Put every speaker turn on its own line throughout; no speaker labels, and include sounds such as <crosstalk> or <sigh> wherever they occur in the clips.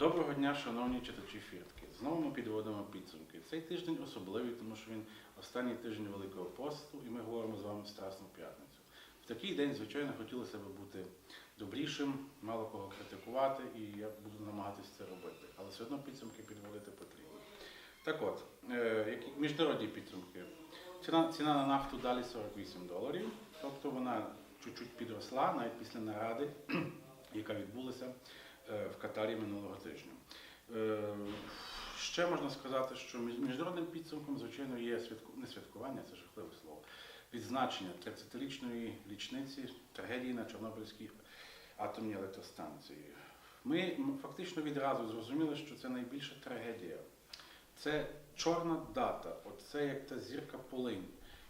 Доброго дня, шановні читачі фіртки. Знову ми підводимо підсумки. Цей тиждень особливий, тому що він останній тиждень Великого посту, і ми говоримо з вами Страсну п'ятницю. В такий день, звичайно, хотілося б бути добрішим, мало кого критикувати, і я буду намагатися це робити. Але все одно підсумки підводити потрібно. Так от, е, міжнародні підсумки. Ціна, ціна на нафту далі 48 доларів, тобто вона чуть-чуть підросла навіть після наради, <clears throat> яка відбулася в Катарі минулого тижня. Е, Ще можна сказати, що міжнародним підсумком, звичайно, є святку... не святкування, це жахливе слово, відзначення 30-річної річниці трагедії на Чорнобильській атомній електростанції. Ми фактично відразу зрозуміли, що це найбільша трагедія. Це чорна дата, оце як та зірка полинь.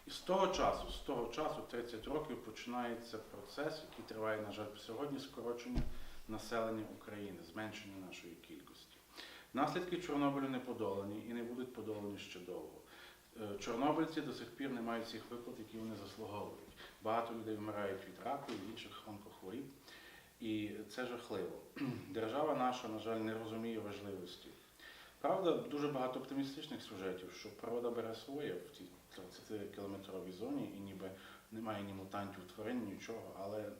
І з того часу, з того часу, 30 років, починається процес, який триває, на жаль, сьогодні скорочення населення України, зменшення нашої кількості. Наслідки Чорнобилю не подолані і не будуть подолані ще довго. Е, Чорнобильці до сих пір не мають всіх виплат, які вони заслуговують. Багато людей вмирають від раку і інших онкохворіб. І це жахливо. <clears throat> Держава наша, на жаль, не розуміє важливості. Правда, дуже багато оптимістичних сюжетів, що природа бере своє в цій 30-кілометровій зоні і ніби немає ні мутантів тварин, нічого, але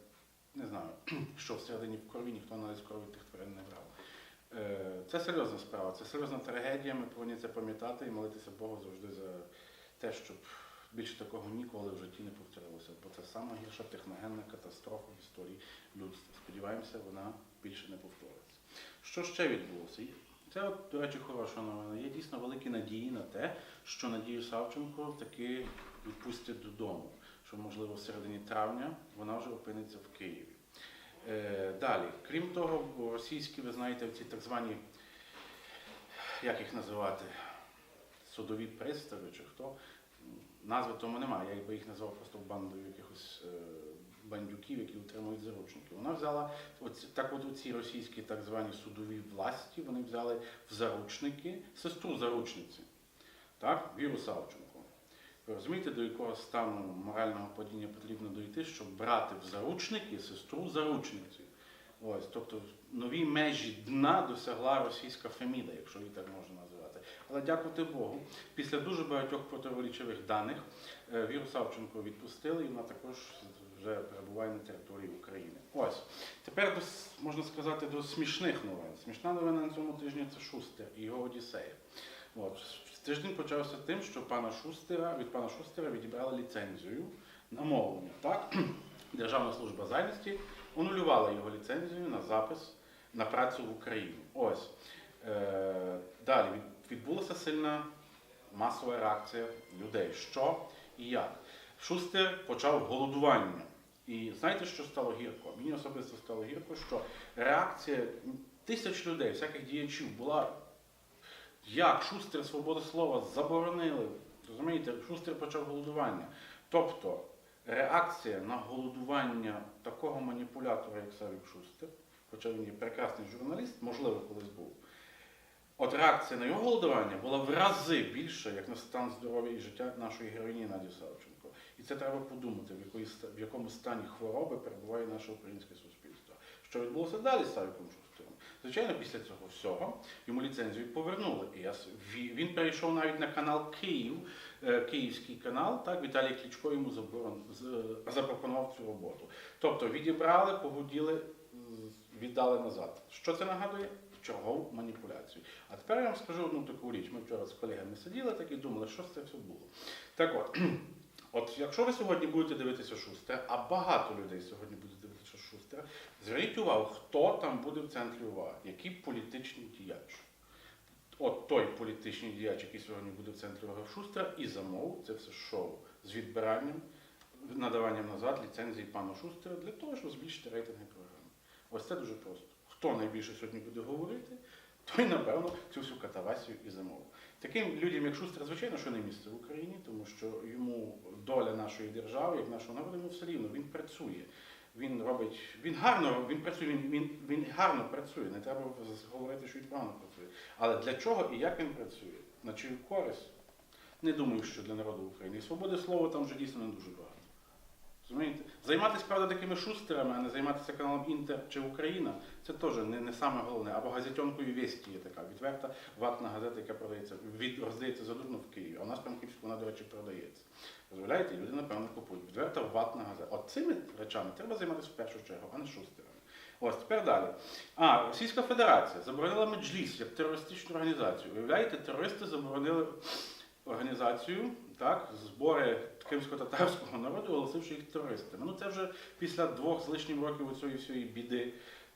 не знаю, <clears throat> що всередині в крові ніхто аналіз крові тих тварин не брав. Е, Це серйозна справа, це серйозна трагедія. Ми повинні це пам'ятати і молитися Богу завжди за те, щоб більше такого ніколи в житті не повторилося. Бо це сама гірша техногенна катастрофа в історії людства. Сподіваємося, вона більше не повториться. Що ще відбулося? Це, до речі, хороша новина. Є дійсно великі надії на те, що Надію Савченко таки відпустять додому, що, можливо, в середині травня вона вже опиниться в Києві. Е, далі, крім того, російські, ви знаєте, ці так звані, як їх називати, судові пристави чи хто, назви тому немає, я би їх назвав просто бандою якихось е, бандюків, які утримують заручників. Вона взяла, оці, так от ці російські так звані судові власті, вони взяли в заручники сестру заручниці, так, Віру Савченко. Розумієте, до якого стану морального падіння потрібно дойти, щоб брати в заручники сестру заручниці. Ось, тобто нові межі дна досягла російська Феміда, якщо її так можна називати. Але дякувати Богу, після дуже багатьох противоречивих даних е, Віру Савченко відпустили, і вона також вже перебуває на території України. Ось тепер до, можна сказати до смішних новин. Смішна новина на цьому тижні це Шустер і його Одіссея. От тиждень почався тим, що пана Шустера від пана Шустера відібрали ліцензію на мовлення. Так, <clears throat> Державна служба зайнятості анулювала його ліцензію на запис на працю в Україні. Ось е, далі відбулася сильна масова реакція людей. Що і як? Шустер почав голодування. І знаєте, що стало гірко? Мені особисто стало гірко, що реакція тисяч людей, всяких діячів була як Шустер свободу слова заборонили. Розумієте, Шустер почав голодування. Тобто реакція на голодування такого маніпулятора, як Савік Шустер, хоча він є прекрасний журналіст, можливо, колись був. От реакція на його голодування була в рази більша, як на стан здоров'я і життя нашої героїні Наді Савченко. І це треба подумати, в, якої, в якому стані хвороби перебуває наше українське суспільство. Що відбулося далі з Савіком? Звичайно, після цього всього йому ліцензію повернули. І він перейшов навіть на канал Київ, е, Київський канал, так, Віталій Кличко йому заборон, запропонував цю роботу. Тобто відібрали, погуділи, віддали назад. Що це нагадує? Чергову маніпуляцію. А тепер я вам скажу одну таку річ. Ми вчора з колегами сиділи так і думали, що це все було. Так от, <clears throat> от якщо ви сьогодні будете дивитися Шустера, а багато людей сьогодні будуть дивитися Шустера, зверніть увагу, хто там буде в центрі уваги, який політичний діяч. От той політичний діяч, який сьогодні буде в центрі уваги Шустера, і замов це все шоу з відбиранням, надаванням назад ліцензії пану Шустера для того, щоб збільшити рейтинги програми. Ось це дуже просто. Хто найбільше сьогодні буде говорити, той, напевно, цю всю катавасію і замовив. Таким людям, як Шустер, звичайно, що не місце в Україні, тому що йому доля нашої держави, як нашого народу, йому все рівно, він працює. Він робить, він гарно, він працює, він, він, він гарно працює, не треба говорити, що він погано працює. Але для чого і як він працює? На чию користь? Не думаю, що для народу України. І свободи слова там вже дійсно не дуже багато. Розумієте? Займатися, правда, такими шустерами, а не займатися каналом Інтер чи Україна, це теж не, не саме головне. Або газетенкою Весті є така відверта ватна газета, яка продається, від, роздається задурно в Києві. А у нас в Франківську вона, до речі, продається. Дозволяєте, люди, напевно, купують. Відверта ватна газета. От цими речами треба займатися в першу чергу, а не шустерами. Ось тепер далі. А, Російська Федерація заборонила Меджліс як терористичну організацію. Уявляєте, терористи заборонили організацію, так, збори кримсько-татарського народу, оголосивши їх терористами. Ну це вже після двох з лишнім років цієї всієї біди,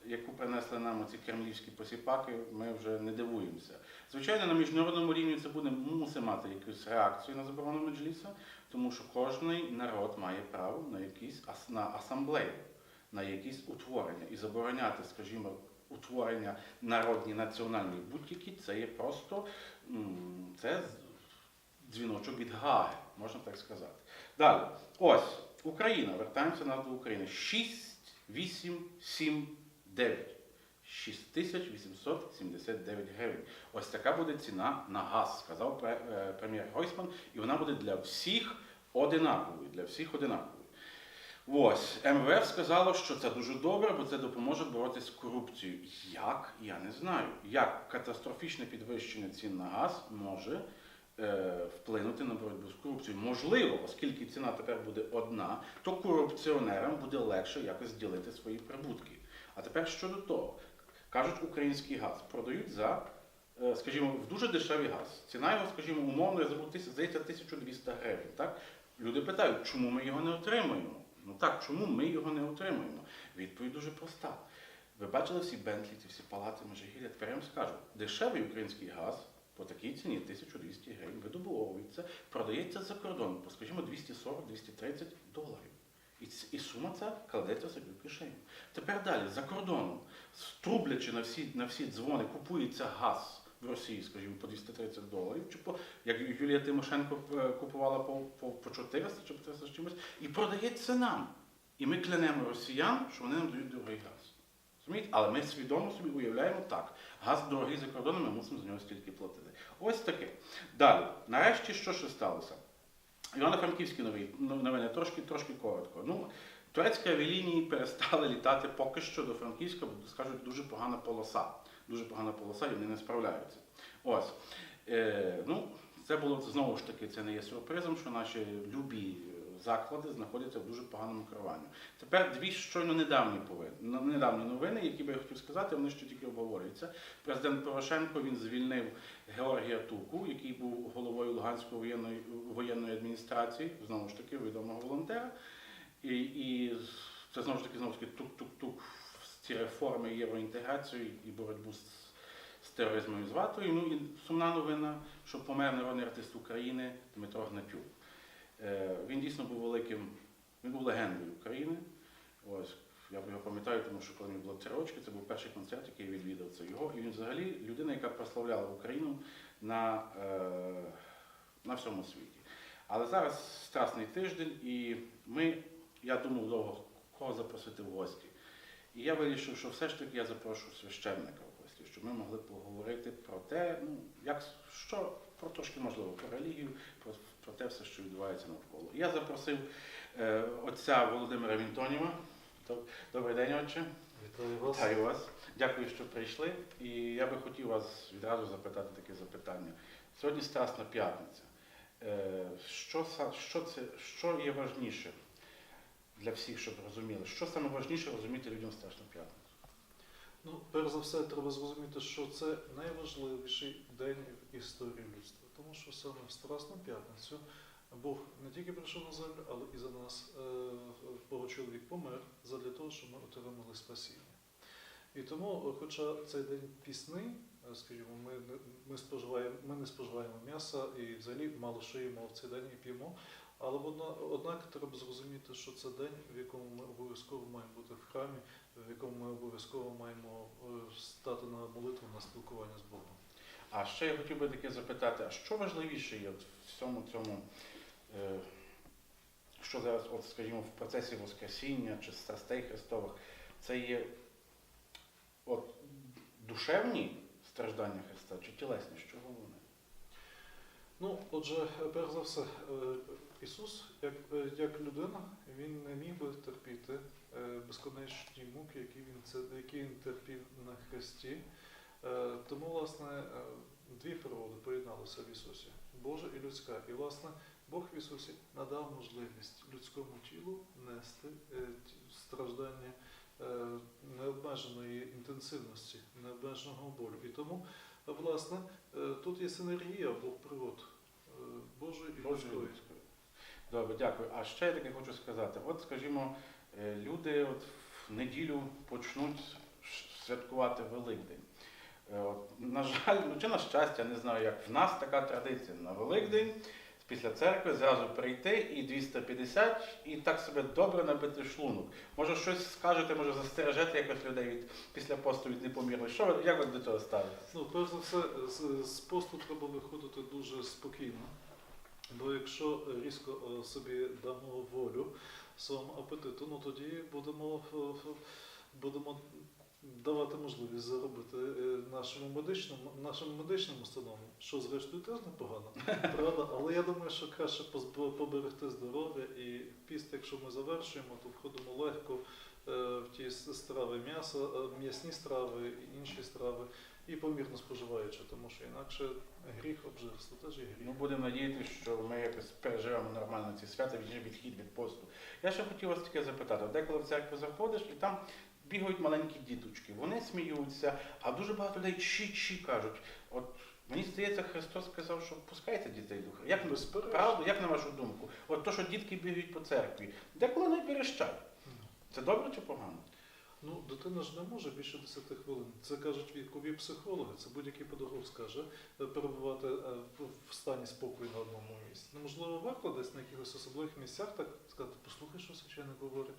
яку принесли нам ці кремлівські посіпаки, ми вже не дивуємося. Звичайно, на міжнародному рівні це буде мусить мати якусь реакцію на заборону Меджліса, тому що кожен народ має право на якісь ас- на асамблею, на якісь утворення. І забороняти, скажімо, утворення народні, національні будь-які, це є просто це дзвіночок від Гаги, можна так сказати. Далі, ось Україна, вертаємося до України. 6, 8, 7, 9. 6879 гривень. Ось така буде ціна на газ, сказав е, прем'єр Гойсман, і вона буде для всіх одинаковою. Для всіх одинаковою. Ось, МВФ сказало, що це дуже добре, бо це допоможе боротися з корупцією. Як? Я не знаю. Як катастрофічне підвищення цін на газ може вплинути на боротьбу з корупцією? Можливо, оскільки ціна тепер буде одна, то корупціонерам буде легше якось ділити свої прибутки. А тепер щодо того, кажуть, український газ продають за, е, скажімо, в дуже дешевий газ. Ціна його, скажімо, умовно, здається, 1200 гривень. Так? Люди питають, чому ми його не отримуємо? Ну так, чому ми його не отримуємо? Відповідь дуже проста. Ви бачили всі Бентлі, ці всі палати Межигір'я? Тепер я вам скажу, дешевий український газ по такій ціні 1200 гривень видобувовується, продається за кордон скажімо, 240-230 доларів. І, і сума ця кладеться собі в кишеню. Тепер далі, за кордоном, струблячи на всі, на всі дзвони, купується газ в Росії, скажімо, по 230 доларів, чи по, як Юлія Тимошенко е, купувала по, по, по 400 чи по 300 з чимось, і продається нам. І ми клянемо росіян, що вони нам дають дорогий газ. Але ми свідомо собі уявляємо так. Газ дорогий за кордоном, ми мусимо за нього стільки платити. Ось таке. Далі, нарешті, що ще сталося? Івано-Франківські ну, новини, трошки, трошки коротко. Ну, турецькі авіалінії перестали літати поки що до Франківська, бо скажуть, дуже погана полоса. Дуже погана полоса, і вони не справляються. Ось. Е, ну, це було знову ж таки, це не є сюрпризом, що наші любі заклади знаходяться в дуже поганому керуванні. Тепер дві щойно недавні недавні новини, які би я хотів сказати, вони ще тільки обговорюються. Президент Порошенко він звільнив Георгія Туку, який був головою Луганської воєнної, воєнної адміністрації, знову ж таки, відомого волонтера. І, і це знову ж таки знову ж таки тук-тук-тук ці реформи євроінтеграцію і боротьбу з, з тероризмом і з ватою. Ну і сумна новина, що помер народний артист України Дмитро Гнатюк. Е, він дійсно був великим, він був легендою України. Ось я його пам'ятаю, тому що коли мені було три рочки, це був перший концерт, який я відвідав це його. І він взагалі людина, яка прославляла Україну на, е, на всьому світі. Але зараз страсний тиждень, і ми, я думав довго, кого запросити в гості. І я вирішив, що все ж таки я запрошу священника в гості, щоб ми могли поговорити про те, ну, як, що, про трошки можливо, про релігію, про, про те все, що відбувається навколо. Я запросив е, отця Володимира Вінтоніва. Добрий день, отче.
Вітаю вас.
Вітаю вас. Дякую, що прийшли. І я би хотів вас відразу запитати таке запитання. Сьогодні Страсна п'ятниця. Е, Що, що, це, що є важніше для всіх, щоб розуміли? Що саме важніше розуміти людям Страсну п'ятницю?
Ну, перш за все, треба зрозуміти, що це найважливіший день в історії людства. Тому що саме в Страсну п'ятницю Бог не тільки прийшов на землю, але і за нас е, Бога чоловік помер задля того, щоб ми отримали спасіння. І тому, хоча цей день пісний, е, скажімо, ми ми споживаємо, ми не споживаємо м'яса і взагалі мало їмо в цей день і п'ємо. Але одна- однак треба зрозуміти, що це день, в якому ми обов'язково маємо бути в храмі, в якому ми обов'язково маємо е, стати на молитву на спілкування з Богом.
А ще я хотів би таке запитати, а що важливіше є в всьому цьому, е, що зараз, от, скажімо, в процесі Воскресіння чи страстей Христових, це є от, душевні страждання Христа чи тілесні? Що головне?
Ну, отже, перш за все, е, Ісус, як, е, як людина, він не міг би терпіти е, безконечні муки, які він, це, які він терпів на Христі. Е, Тому, власне, дві природи поєдналися в Ісусі Божа і людська. І, власне, Бог в Ісусі надав можливість людському тілу нести страждання необмеженої інтенсивності, необмеженого болю. І тому, власне, тут є синергія обох природ Божої і людської.
Добре, дякую. А ще я таке хочу сказати. От, скажімо, е, люди от в неділю почнуть святкувати Великдень. Е, От, на жаль, ну чи на щастя, не знаю як. В нас така традиція на Великдень після церкви зразу прийти і 250, і так себе добре набити шлунок. Може щось скажете, може застережете якось людей від після посту від непомірності. Що ви як ви до цього ставитесь?
Ну, перш за все, з, з посту треба виходити дуже спокійно. Бо якщо різко е, собі дамо волю своєму апетиту, ну тоді будемо, е, будемо давати можливість заробити е, нашому медичному, нашим медичним установам, що зрештою теж непогано, правда? Але я думаю, що краще поберегти здоров'я і піст, якщо ми завершуємо, то входимо легко в ті страви м'яса, е, м'ясні страви і інші страви, і помірно споживаючи, тому що інакше гріх обжирства теж є
Ну, будемо надіятися, що ми якось переживемо нормально ці свята, від- відхід від посту. Я ще хотів вас таке запитати. Деколи в церкву заходиш, і там бігають маленькі діточки, вони сміються, а дуже багато людей чі-чі кажуть. От мені здається, Христос сказав, що пускайте дітей Христа. Як, правда, як на вашу думку? От то, що дітки бігають по церкві, деколи не перещать. Це добре чи погано?
Ну, дитина ж не може більше 10 хвилин. Це кажуть вікові психологи, це будь-який педагог скаже, е, перебувати е, в- стані спокою на одному місці. Неможливо варто десь на якихось особливих місцях так сказати, послухай, що священник говорить.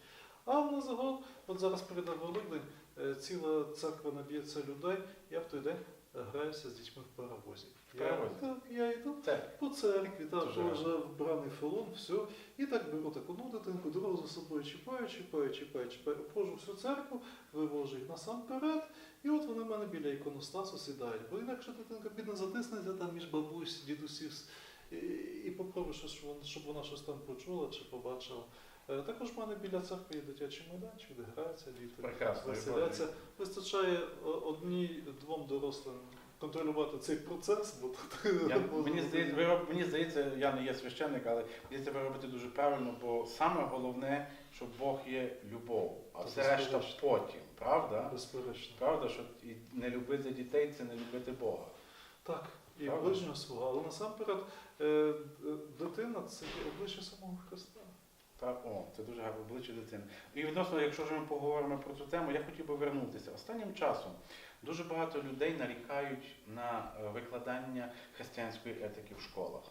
А в нас загон, от зараз прийде Великдень, е, ціла церква наб'ється людей, я в той день граюся з дітьми в паровозі.
В паровозі?
Я, так, я йду
Це
по церкві, так,
Дуже
вже вбраний фелон, все. І так беру таку ну, дитинку, другу за собою чіпаю, чіпаю, чіпаю, чіпаю, обходжу всю церкву, вивожу їх насамперед, і от вони в мене біля іконостасу сідають. Бо інакше дитинка бідно затиснеться там між бабусь, дідусів і, і попробуй, щось, щоб вона- щоб вона щось там почула чи побачила. Е, Також в мене біля церкви є дитячий майданчик, де граються діти, веселяться. Вистачає одній-двом дорослим контролювати цей процес, бо тут
Я, <laughs> мені, здається, ви, мені здається, я не є священник, але мені здається, ви робите дуже правильно, бо саме головне, що Бог є любов, а
Це
все решта потім, правда?
Безперечно.
Правда, що не любити дітей це не любити Бога.
Так, і ближнього свого. Але насамперед е, е, дитина це є обличчя самого Христа.
Так, о, це дуже гарне обличчя дитини. І відносно, якщо вже ми поговоримо про цю тему, я хотів би вернутися. Останнім часом дуже багато людей нарікають на е, викладання християнської етики в школах.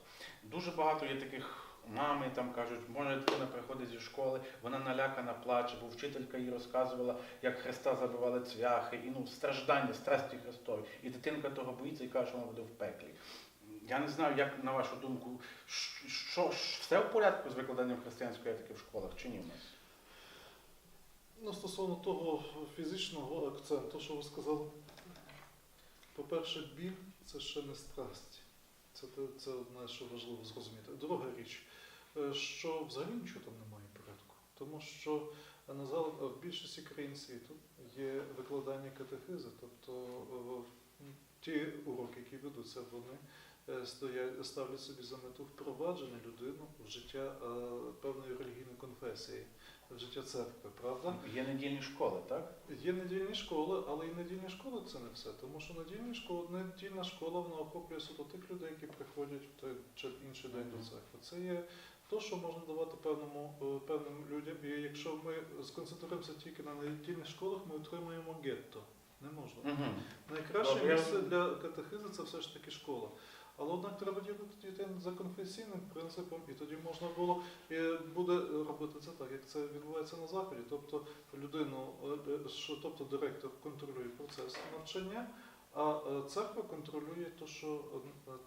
Дуже багато є таких мами там кажуть, може дитина приходить зі школи, вона налякана плаче, бо вчителька їй розказувала, як Христа забивали цвяхи, і ну страждання, страсті Христові. І дитинка того боїться і каже, що вона буде в пеклі. Я не знаю, як на вашу думку, що, все в порядку з викладанням християнської етики в школах чи ні в нас?
Ну, стосовно того фізичного акценту, що ви сказали, по-перше, біль це ще не страсть. Це, це одне, що важливо зрозуміти. Друга річ, е, що взагалі нічого там немає порядку. Тому що е, на зал- в більшості країн світу є викладання катехизи, тобто е, ті уроки, які ведуться, вони ставлять собі за мету впровадження людину в життя е, певної релігійної конфесії, в життя церкви, правда?
Є недільні школи, так?
Є недільні школи, але і недільні школи це не все. Тому що недільні школи, недільна школа вона охоплює суто тих людей, які приходять в той чи інший день до церкви. Це є то, що можна давати певному, е, певним людям. І якщо ми сконцентруємося тільки на недільних школах, ми отримаємо гетто. Не можна.
Угу.
Найкраще
Добре,
місце для катехизи це все ж таки школа. Але однак треба ділити дітей за конфесійним принципом, і тоді можна було і буде робити це так, як це відбувається на заході. Тобто людину, е, е, що тобто директор контролює процес навчання, а е, церква контролює то, що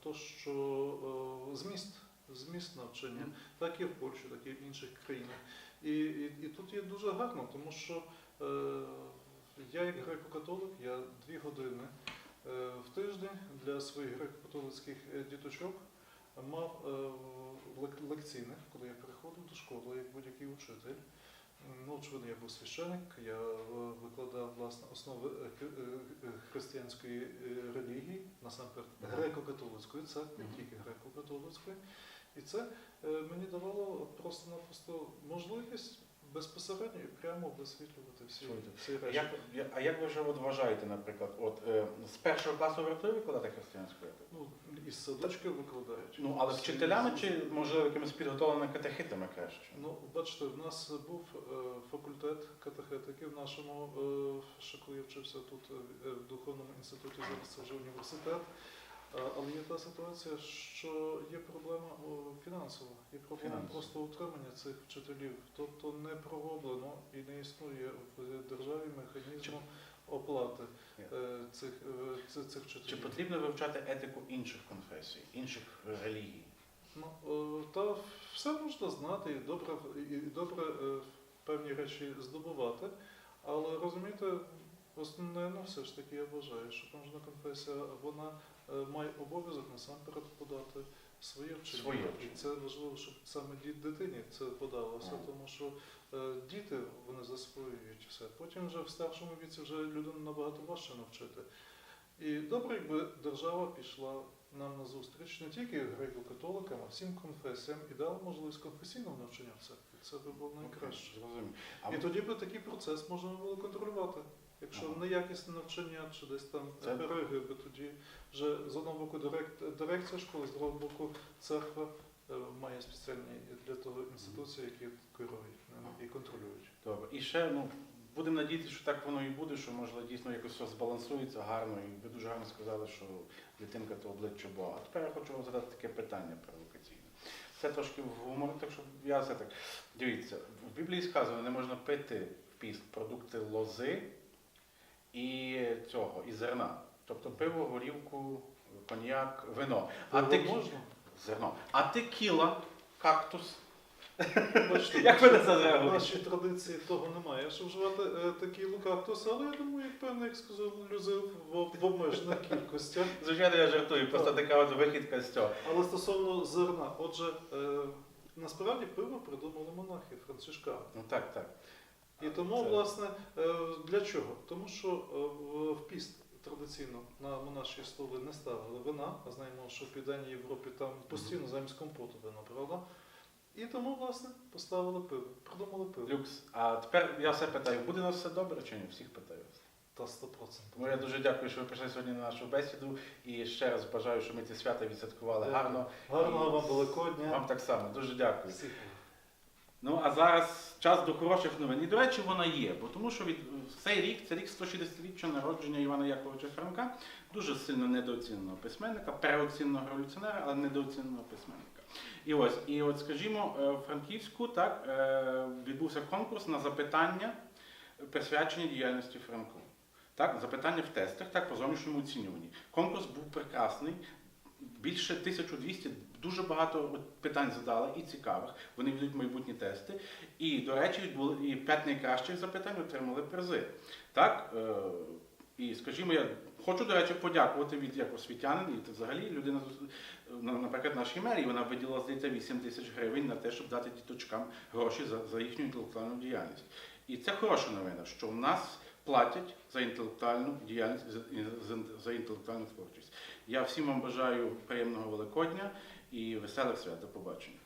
то, що зміст. Зміст навчання, так і в Польщі, так і в інших країнах. І, і, і тут є дуже гарно, тому що е, я як греко-католик, я дві години в тиждень для своїх греко-католицьких е, діточок мав е, лекційних, коли я приходив до школи, як будь-який учитель. Ну, очевидно, я був священик, я е, викладав власне основи е, хри- е, е, християнської е, релігії, насамперед греко-католицької церкви,
Мгм.
тільки греко-католицької. І це е, мені давало просто-напросто можливість безпосередньо і прямо висвітлювати всі ці речі.
як, я- а як ви вже от вважаєте, наприклад, от е, з першого класу готові викладати християнську етику?
Ну, із садочки викладають.
Ну, але вчителями чи, можливо, якимись підготовленими катехитами краще?
Ну, бачите, в нас був е, факультет катехетики в нашому, е, ще коли я вчився тут е, в Духовному інституті, зараз це вже університет. Але є та ситуація, що є проблема фінансова, є проблема
Фінансова.
просто утримання цих вчителів. Тобто не пророблено і не існує в державі механізму оплати е, цих, е, цих, цих
Чи потрібно вивчати етику інших конфесій, інших релігій?
Ну, та все можна знати і добре, і добре е, певні речі здобувати, але розумієте, основне ну, все ж таки я вважаю, що кожна конфесія вона має обов'язок насамперед подати своє вчення.
Своє
І це важливо, щоб саме дитині це подалося,
Ага.
тому що е, діти вони засвоюють все. Потім вже в старшому віці вже людину набагато важче навчити. І добре, якби держава пішла нам на зустріч не тільки греко-католикам, а всім конфесіям і дала можливість конфесійного навчання в церкві. Це би було найкраще.
Зрозумів. А
І тоді би такий процес можна було контролювати. Якщо неякісне навчання чи десь там перериви, тоді вже з одного боку дирекція школи, з другого боку церква е, має спеціальні для того інституції, які керують і контролюють.
Добре. І ще ну, будемо надіятися, що так воно і буде, що можливо дійсно якось все збалансується гарно. І ви дуже гарно сказали, що дитинка то обличчя Бога. А тепер я хочу вам задати таке питання провокаційне. Це трошки в гумор, так що я все так. Дивіться, в Біблії сказано, не можна пити в піст продукти лози і цього, і зерна. Тобто пиво, горівку, коньяк, вино. А тек...
можна?
зерно. А текіла, кактус. Як ви на це
в
зреагуєте?
нашій традиції того немає, що вживати е, такі але я думаю, як певно, як сказав Люзив, в, в обмежених кількостях.
Звичайно, я жартую, просто така от вихідка з цього.
Але стосовно зерна, отже, е, насправді пиво придумали монахи, францишкани.
Ну так, так.
І тому,
Це-
власне, е, для чого? Тому що е, в- піст традиційно на монаші столи не ставили вина, а знаємо, що в Південній Європі там постійно замість компоту вина, правда? І тому, власне, поставили пиво, придумали пиво.
Люкс. А тепер я все питаю, буде у нас все добре чи ні? Всіх питаю.
Та 100%.
Ну, я дуже дякую, що ви прийшли сьогодні на нашу бесіду. І ще раз бажаю, щоб ми ці свята відсвяткували гарно.
Гарного вам Великодня.
Вам так само. Дуже дякую.
Всіх.
Ну а зараз час до хороших новин. І до речі, вона є, бо тому що від цей рік, це рік 160-річчя народження Івана Яковича Франка, дуже сильно недооціненого письменника, переоціненого революціонера, але недооціненого письменника. І ось, і от, скажімо, е, в Франківську так е, відбувся конкурс на запитання, присвячені діяльності Франку. Так, запитання в тестах, так, по зовнішньому оцінюванні. Конкурс був прекрасний. Більше 1200, дуже багато питань задали і цікавих. Вони ведуть майбутні тести. І, до речі, і п'ять найкращих запитань отримали призи. Так, е, і скажімо, я хочу, до речі, подякувати від як освітянин, і взагалі людина, наприклад, нашій мерії, вона виділила, здається, 8 тисяч гривень на те, щоб дати діточкам гроші за, за їхню інтелектуальну діяльність. І це хороша новина, що в нас платять за інтелектуальну діяльність, за інтелектуальну творчість. Я всім вам бажаю приємного Великодня і веселих свят. До побачення.